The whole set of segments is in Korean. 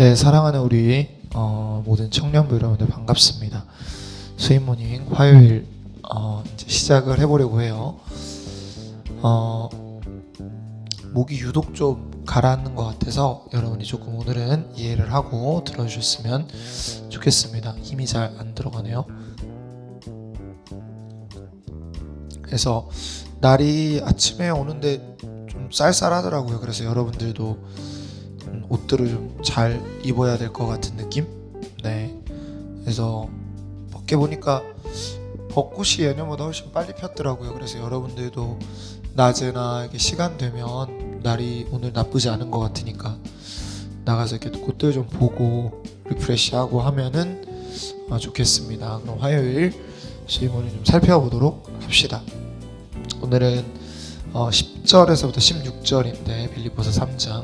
네, 사랑하는 우리 어, 모든 청년부 여러분들 반갑습니다. 수임 모닝 화요일 어, 이제 시작을 해보려고 해요. 어, 목이 유독 좀 가라앉는 것 같아서 여러분이 조금 오늘은 이해를 하고 들어주셨으면 좋겠습니다. 힘이 잘 안 들어가네요. 그래서 날이 아침에 오는데 좀 쌀쌀하더라고요. 그래서 여러분들도 음, 옷들을 좀 잘 입어야 될 것 같은 느낌? 네. 그래서 밖에 보니까 벚꽃이 예년보다 훨씬 빨리 폈더라고요. 그래서 여러분들도 낮에나 이렇게 시간 되면 날이 오늘 나쁘지 않은 것 같으니까 나가서 이렇게 꽃들 좀 보고 리프레시하고 하면은 아, 좋겠습니다. 그럼 화요일 수임원을 좀 살펴보도록 합시다. 오늘은 어, 10절에서부터 16절인데 빌리포스 3장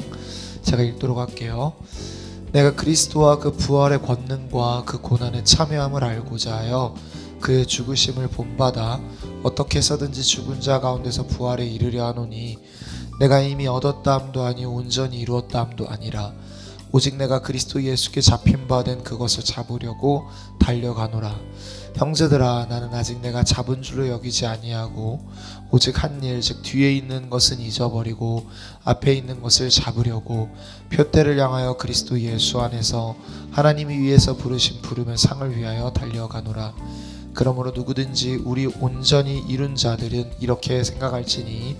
제가 읽도록 할게요. 내가 그리스도와 그 부활의 권능과 그 고난의 참여함을 알고자 하여 그의 죽으심을 본받아 어떻게 해서든지 죽은 자 가운데서 부활에 이르려 하노니 내가 이미 얻었다 함도 아니요 온전히 이루었다 함도 아니라 오직 내가 그리스도 예수께 잡힌 바 된 그것을 잡으려고 달려가노라. 형제들아 나는 아직 내가 잡은 줄로 여기지 아니하고 오직 한 일 즉 뒤에 있는 것은 잊어버리고 앞에 있는 것을 잡으려고 표대를 향하여 그리스도 예수 안에서 하나님이 위에서 부르신 부름의 상을 위하여 달려가노라. 그러므로 누구든지 우리 온전히 이룬 자들은 이렇게 생각할지니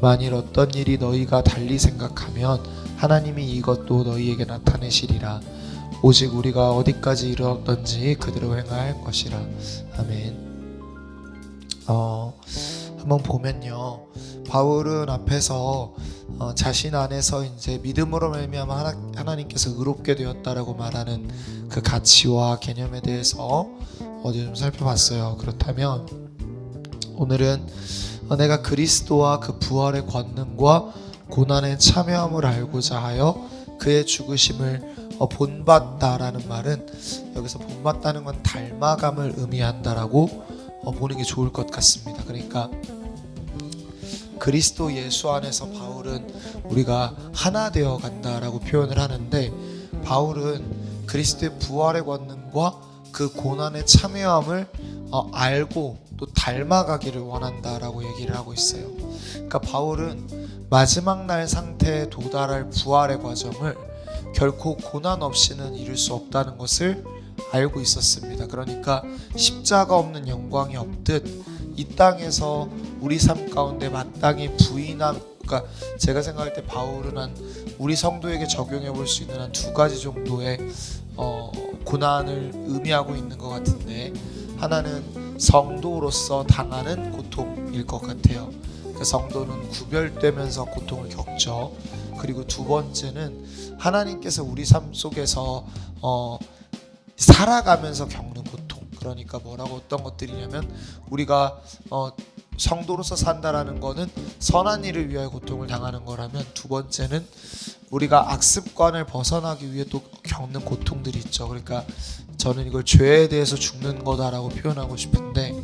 만일 어떤 일이 너희가 달리 생각하면 하나님이 이것도 너희에게 나타내시리라 오직 우리가 어디까지 이르렀던지 그대로 행할 것이라 아멘. 어 한번 보면요 바울은 앞에서 어, 자신 안에서 이제 믿음으로 말미암아 하나, 하나님께서 의롭게 되었다라고 말하는 그 가치와 개념에 대해서 어디 좀 살펴봤어요. 그렇다면 오늘은 어, 내가 그리스도와 그 부활의 권능과 고난의 참여함을 알고자 하여 그의 죽으심을 어, 본받다라는 말은 여기서 본받다는 건 닮아감을 의미한다라고 어, 보는 게 좋을 것 같습니다. 그러니까 그리스도 예수 안에서 바울은 우리가 하나 되어 간다라고 표현을 하는데 바울은 그리스도의 부활의 권능과 그 고난의 참여함을 어, 알고 또 닮아가기를 원한다라고 얘기를 하고 있어요. 그러니까 바울은 마지막 날 상태에 도달할 부활의 과정을 결코 고난 없이는 이룰 수 없다는 것을 알고 있었습니다. 그러니까 십자가 없는 영광이 없듯 이 땅에서 우리 삶 가운데 마땅히 부인함 그러니까 제가 생각할 때 바울은 한 우리 성도에게 적용해 볼 수 있는 한 두 가지 정도의 어, 고난을 의미하고 있는 것 같은데 하나는 성도로서 당하는 고통일 것 같아요. 그 성도는 구별되면서 고통을 겪죠. 그리고 두 번째는 하나님께서 우리 삶 속에서 어, 살아가면서 겪는 고통. 그러니까 뭐라고 어떤 것들이냐면 우리가 어, 성도로서 산다라는 거는 선한 일을 위하여 고통을 당하는 거라면 두 번째는 우리가 악습관을 벗어나기 위해 또 겪는 고통들이 있죠. 그러니까 저는 이걸 죄에 대해서 죽는 거다라고 표현하고 싶은데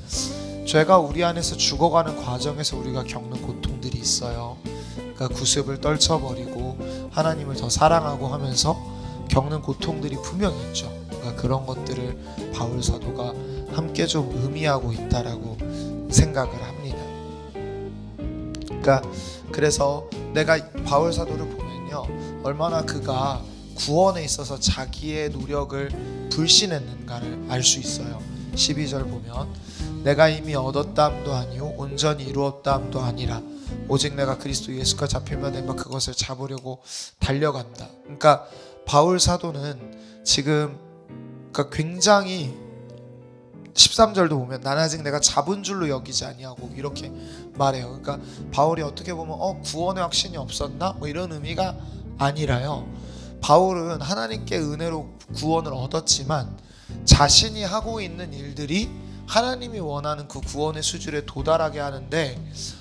죄가 우리 안에서 죽어가는 과정에서 우리가 겪는 고통들이 있어요. 그러니까 구습을 떨쳐버리고 하나님을 더 사랑하고 하면서 겪는 고통들이 분명히 있죠. 그러니까 그런 것들을 바울 사도가 함께 좀 의미하고 있다라고 생각을 합니다. 그러니까 그래서 내가 바울 사도를 보면요 얼마나 그가 구원에 있어서 자기의 노력을 불신했는가를 알 수 있어요. 12절 보면 내가 이미 얻었다 함도 아니요 온전히 이루었다 함도 아니라 오직 내가 그리스도 예수가 잡히면 내가 그것을 잡으려고 달려간다. 그러니까 바울 사도는 지금 그러니까 굉장히 13절도 보면 난 아직 내가 잡은 줄로 여기지 아니하고 이렇게 말해요. 그러니까 바울이 어떻게 보면 어 구원의 확신이 없었나 뭐 이런 의미가 아니라요. 바울은 하나님께 은혜로 구원을 얻었지만 자신이 하고 있는 일들이 하나님이 원하는 그 구원의 수준에 도달하게 하는데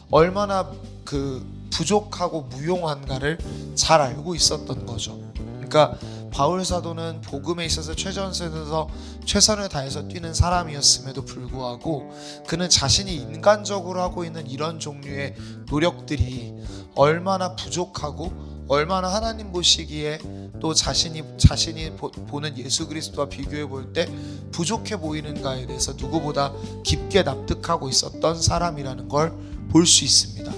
얼마나 그 부족하고 무용한가를 잘 알고 있었던 거죠. 그러니까 바울 사도는 복음에 있어서 최전선에서 최선을 다해서 뛰는 사람이었음에도 불구하고 그는 자신이 인간적으로 하고 있는 이런 종류의 노력들이 얼마나 부족하고 얼마나 하나님 보시기에 또 자신이 자신이 보, 보는 예수 그리스도와 비교해 볼 때 부족해 보이는가에 대해서 누구보다 깊게 납득하고 있었던 사람이라는 걸 볼 수 있습니다.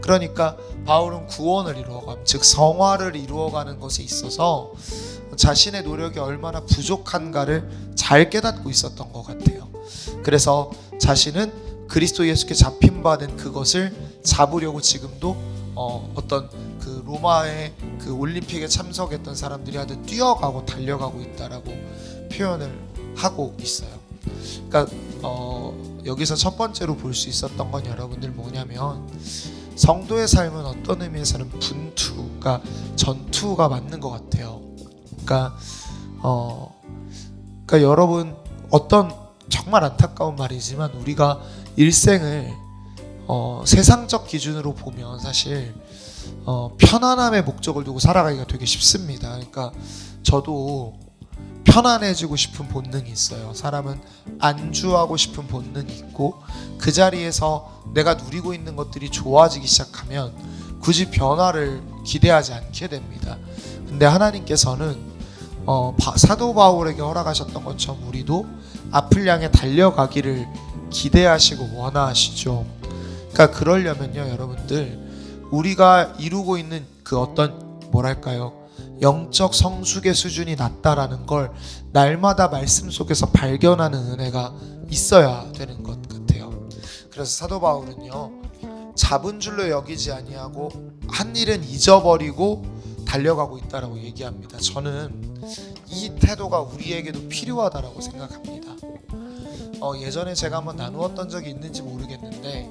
그러니까 바울은 구원을 이루어감, 즉 성화를 이루어가는 것에 있어서 자신의 노력이 얼마나 부족한가를 잘 깨닫고 있었던 것 같아요. 그래서 자신은 그리스도 예수께 잡힌 바된 그것을 잡으려고 지금도 어, 어떤 그 로마의 그 올림픽에 참석했던 사람들이 하듯 뛰어가고 달려가고 있다라고 표현을 하고 있어요. 그러니까 어, 여기서 첫 번째로 볼 수 있었던 건 여러분들 뭐냐면 성도의 삶은 어떤 의미에서는 분투가 전투가 맞는 것 같아요. 그러니까 어, 그러니까 여러분 어떤 정말 안타까운 말이지만 우리가 일생을 어, 세상적 기준으로 보면 사실 어, 편안함의 목적을 두고 살아가기가 되게 쉽습니다. 그러니까 저도 편안해지고 싶은 본능이 있어요. 사람은 안주하고 싶은 본능이 있고 그 자리에서 내가 누리고 있는 것들이 좋아지기 시작하면 굳이 변화를 기대하지 않게 됩니다. 근데 하나님께서는 어, 바- 사도 바울에게 허락하셨던 것처럼 우리도 앞을 향해 달려가기를 기대하시고 원하시죠. 그러니까 그러려면요, 여러분들 우리가 이루고 있는 그 어떤 뭐랄까요? 영적 성숙의 수준이 낮다라는 걸 날마다 말씀 속에서 발견하는 은혜가 있어야 되는 것 같아요. 그래서 사도 바울은요. 잡은 줄로 여기지 아니하고 한 일은 잊어버리고 달려가고 있다라고 얘기합니다. 저는 이 태도가 우리에게도 필요하다라고 생각합니다. 어, 예전에 제가 한번 나누었던 적이 있는지 모르겠는데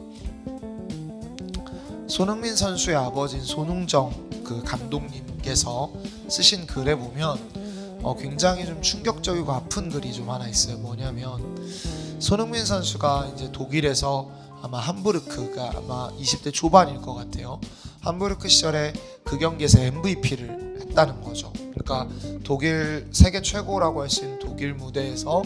손흥민 선수의 아버지인 손흥정 그 감독님께서 쓰신 글에 보면 어, 굉장히 좀 충격적이고 아픈 글이 좀 하나 있어요. 뭐냐면 손흥민 선수가 이제 독일에서 아마 함부르크가 아마 20대 초반일 것 같아요. 함부르크 시절에 그 경기에서 MVP를 했다는 거죠. 그러니까 독일 세계 최고라고 할 수 있는 독일 무대에서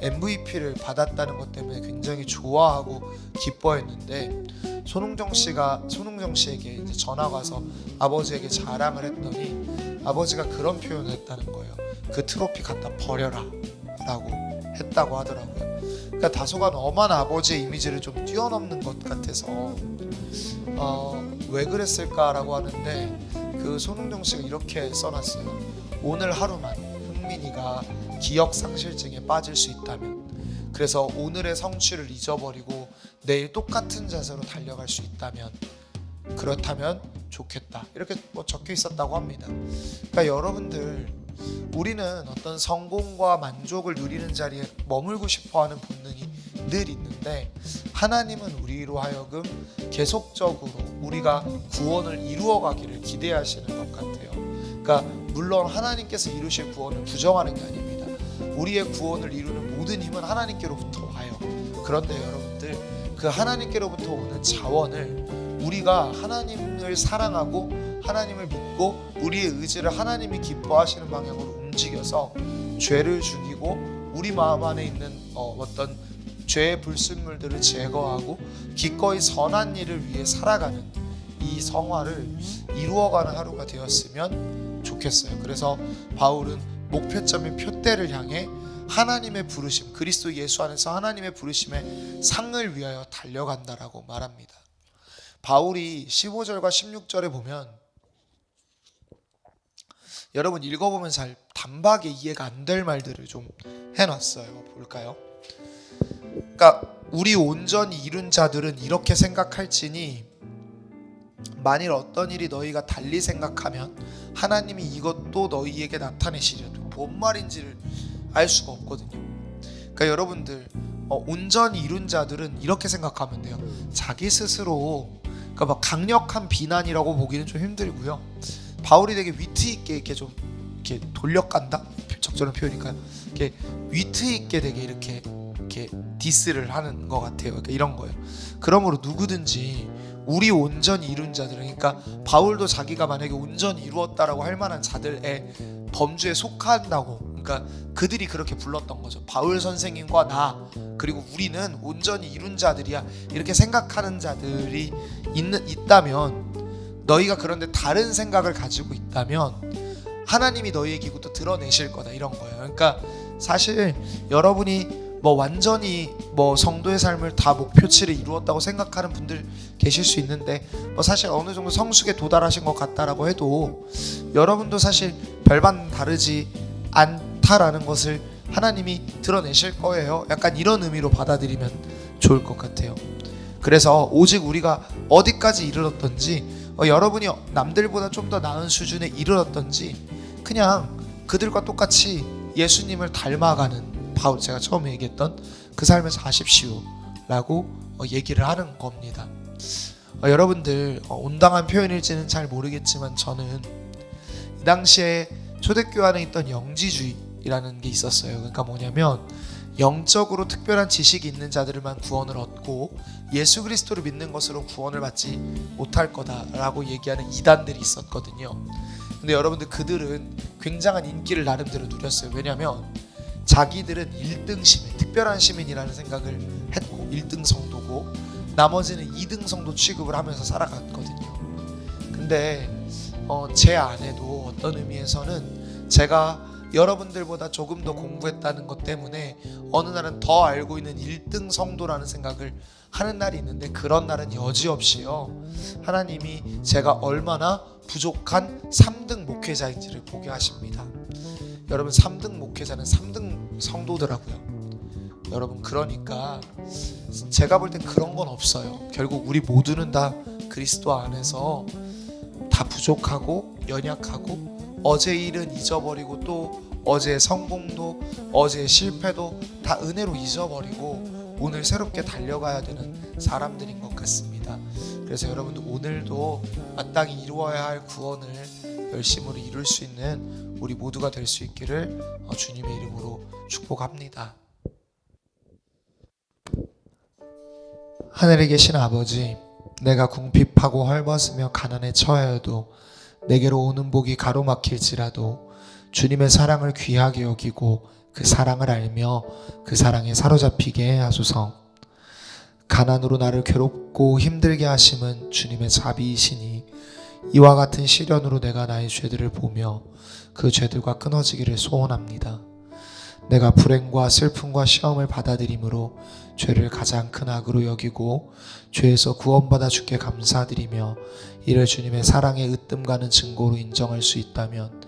MVP를 받았다는 것 때문에 굉장히 좋아하고 기뻐했는데 손흥정 씨가 손흥정 씨에게 이제 전화가 와서 아버지에게 자랑을 했더니 아버지가 그런 표현을 했다는 거예요. 그 트로피 갖다 버려라라고 했다고 하더라고요. 그러니까 다소간 엄한 아버지의 이미지를 좀 뛰어넘는 것 같아서 어, 왜 그랬을까라고 하는데 그 손흥정 씨가 이렇게 써놨어요. 오늘 하루만 흥민이가 기억 상실증에 빠질 수 있다면 그래서 오늘의 성취를 잊어버리고 내일 똑같은 자세로 달려갈 수 있다면 그렇다면 좋겠다 이렇게 뭐 적혀 있었다고 합니다. 그러니까 여러분들 우리는 어떤 성공과 만족을 누리는 자리에 머물고 싶어하는 본능이 늘 있는데 하나님은 우리로 하여금 계속적으로 우리가 구원을 이루어가기를 기대하시는 것 같아요. 그러니까 물론 하나님께서 이루실 구원을 부정하는 게 아닙니다. 우리의 구원을 이루는 모든 힘은 하나님께로부터 와요. 그런데 여러분들 그 하나님께로부터 오는 자원을 우리가 하나님을 사랑하고 하나님을 믿고 우리의 의지를 하나님이 기뻐하시는 방향으로 움직여서 죄를 죽이고 우리 마음 안에 있는 어, 어떤 죄의 불순물들을 제거하고 기꺼이 선한 일을 위해 살아가는 이 성화를 이루어가는 하루가 되었으면 좋겠어요. 그래서 바울은 목표점인 표대를 향해 하나님의 부르심, 그리스도 예수 안에서 하나님의 부르심의 상을 위하여 달려간다라고 말합니다. 바울이 15절과 16절에 보면 여러분 읽어보면 잘 단박에 이해가 안 될 말들을 좀 해놨어요. 볼까요? 그러니까 우리 온전히 이룬 자들은 이렇게 생각할지니 만일 어떤 일이 너희가 달리 생각하면 하나님이 이것도 너희에게 나타내시리라. 뭔 말인지를 알 수가 없거든요. 그러니까 여러분들 어, 온전히 이룬 자들은 이렇게 생각하면 돼요. 자기 스스로 그러니까 막 강력한 비난이라고 보기는 좀 힘들고요. 바울이 되게 위트 있게 이렇게 좀 이렇게 돌려간다 적절한 표현일까요? 이렇게 위트 있게 되게 이렇게 이렇게 디스를 하는 것 같아요. 그러니까 이런 거예요. 그러므로 누구든지 우리 온전히 이룬 자들은 그러니까 바울도 자기가 만약에 온전히 이루었다라고 할 만한 자들의 범주에 속한다고 그러니까 그들이 그렇게 불렀던 거죠. 바울 선생님과 나 그리고 우리는 온전히 이룬 자들이야 이렇게 생각하는 자들이 있는 있다면 너희가 그런데 다른 생각을 가지고 있다면 하나님이 너희의 기구도 드러내실 거다 이런 거예요. 그러니까 사실 여러분이 뭐 완전히 뭐 성도의 삶을 다 목표치를 이루었다고 생각하는 분들 계실 수 있는데 뭐 사실 어느 정도 성숙에 도달하신 것 같다라고 해도 여러분도 사실 별반 다르지 않다라는 것을 하나님이 드러내실 거예요. 약간 이런 의미로 받아들이면 좋을 것 같아요. 그래서 오직 우리가 어디까지 이르렀던지 어, 여러분이 남들보다 좀 더 나은 수준에 이르렀던지 그냥 그들과 똑같이 예수님을 닮아가는 바울 제가 처음에 얘기했던 그 삶을 사십시오라고 어, 얘기를 하는 겁니다. 어, 여러분들 어, 온당한 표현일지는 잘 모르겠지만 저는 이 당시에 초대교회 안에 있던 영지주의라는 게 있었어요. 그러니까 뭐냐면 영적으로 특별한 지식이 있는 자들만 구원을 얻고 예수 그리스도를 믿는 것으로 구원을 받지 못할 거다라고 얘기하는 이단들이 있었거든요. 근데 여러분들 그들은 굉장한 인기를 나름대로 누렸어요. 왜냐하면 자기들은 1등 시민, 특별한 시민이라는 생각을 했고 1등 성도고 나머지는 2등 성도 취급을 하면서 살아갔거든요. 근데 어, 제 안에도 어떤 의미에서는 제가 여러분들보다 조금 더 공부했다는 것 때문에 어느 날은 더 알고 있는 1등 성도라는 생각을 하는 날이 있는데 그런 날은 여지없이요. 하나님이 제가 얼마나 부족한 3등 목회자인지를 보게 하십니다. 여러분 3등 목회자는 3등 성도더라고요. 여러분 그러니까 제가 볼 땐 그런 건 없어요. 결국 우리 모두는 다 그리스도 안에서 다 부족하고 연약하고 어제 일은 잊어버리고 또 어제의 성공도 어제의 실패도 다 은혜로 잊어버리고 오늘 새롭게 달려가야 되는 사람들인 것 같습니다. 그래서 여러분들 오늘도 마땅히 이루어야 할 구원을 열심으로 이룰 수 있는 우리 모두가 될 수 있기를 어, 주님의 이름으로 축복합니다. 하늘에 계신 아버지, 내가 궁핍하고 헐벗으며 가난에 처하여도 내게로 오는 복이 가로막힐지라도 주님의 사랑을 귀하게 여기고 그 사랑을 알며 그 사랑에 사로잡히게 하소서. 가난으로 나를 괴롭고 힘들게 하심은 주님의 자비이시니 이와 같은 시련으로 내가 나의 죄들을 보며 그 죄들과 끊어지기를 소원합니다. 내가 불행과 슬픔과 시험을 받아들이므로 죄를 가장 큰 악으로 여기고 죄에서 구원받아 주께 감사드리며 이를 주님의 사랑의 으뜸가는 증거로 인정할 수 있다면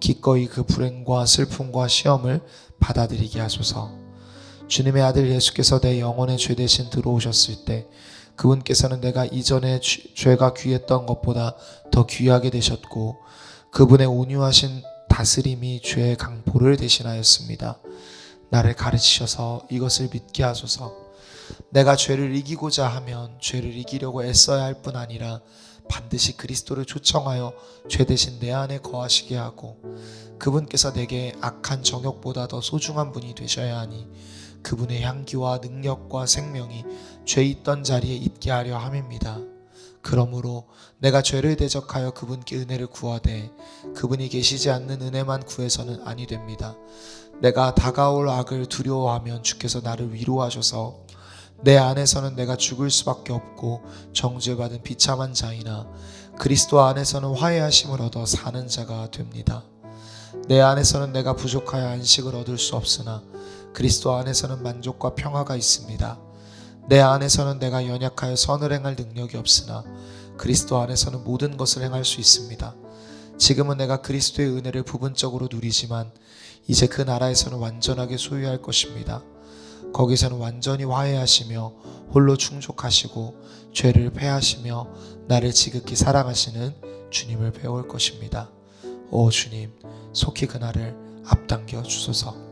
기꺼이 그 불행과 슬픔과 시험을 받아들이게 하소서. 주님의 아들 예수께서 내 영혼의 죄 대신 들어오셨을 때 그분께서는 내가 이전에 죄- 죄가 귀했던 것보다 더 귀하게 되셨고 그분의 온유하신 다스림이 죄의 강포를 대신하였습니다. 나를 가르치셔서 이것을 믿게 하소서. 내가 죄를 이기고자 하면 죄를 이기려고 애써야 할 뿐 아니라 반드시 그리스도를 초청하여 죄 대신 내 안에 거하시게 하고 그분께서 내게 악한 정욕보다 더 소중한 분이 되셔야 하니 그분의 향기와 능력과 생명이 죄 있던 자리에 있게 하려 함입니다. 그러므로 내가 죄를 대적하여 그분께 은혜를 구하되 그분이 계시지 않는 은혜만 구해서는 아니 됩니다. 내가 다가올 악을 두려워하면 주께서 나를 위로하셔서 내 안에서는 내가 죽을 수밖에 없고 정죄받은 비참한 자이나 그리스도 안에서는 화해하심을 얻어 사는 자가 됩니다. 내 안에서는 내가 부족하여 안식을 얻을 수 없으나 그리스도 안에서는 만족과 평화가 있습니다. 내 안에서는 내가 연약하여 선을 행할 능력이 없으나 그리스도 안에서는 모든 것을 행할 수 있습니다. 지금은 내가 그리스도의 은혜를 부분적으로 누리지만 이제 그 나라에서는 완전하게 소유할 것입니다. 거기서는 완전히 화해하시며 홀로 충족하시고 죄를 패하시며 나를 지극히 사랑하시는 주님을 배울 것입니다. 오 주님, 속히 그날을 앞당겨 주소서.